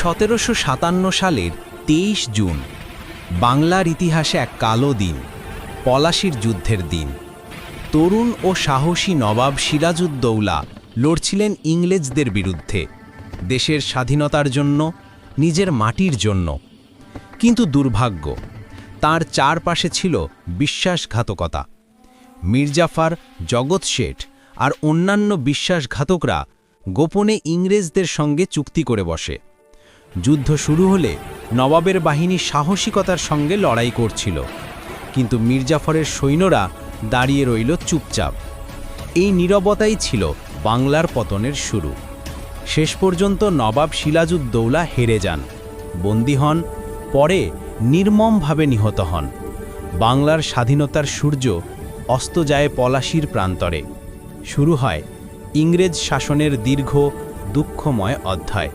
সতেরোশো সাতান্ন সালের তেইশ জুন, বাংলার ইতিহাসে এক কালো দিন, পলাশির যুদ্ধের দিন। তরুণ ও সাহসী নবাব সিরাজউদ্দৌলা লড়ছিলেন ইংরেজদের বিরুদ্ধে, দেশের স্বাধীনতার জন্য, নিজের মাটির জন্য। কিন্তু দুর্ভাগ্য, তার চারপাশে ছিল বিশ্বাসঘাতকতা। মির্জাফার জগৎ শেঠ আর অন্যান্য বিশ্বাসঘাতকরা গোপনে ইংরেজদের সঙ্গে চুক্তি করে বসে। যুদ্ধ শুরু হলে নবাবের বাহিনী সাহসিকতার সঙ্গে লড়াই করছিল। কিন্তু মির্জাফরের সৈন্যরা দাঁড়িয়ে রইল চুপচাপ। এই নীরবতাই ছিল বাংলার পতনের শুরু। শেষ পর্যন্ত নবাব সিরাজউদ্দৌলা হেরে যান। বন্দী হন, পরে নির্মমভাবে নিহত হন। বাংলার স্বাধীনতার সূর্য অস্ত যায় পলাশির প্রান্তরে। শুরু হয় ইংরেজ শাসনের দীর্ঘ, দুঃখময় অধ্যায়।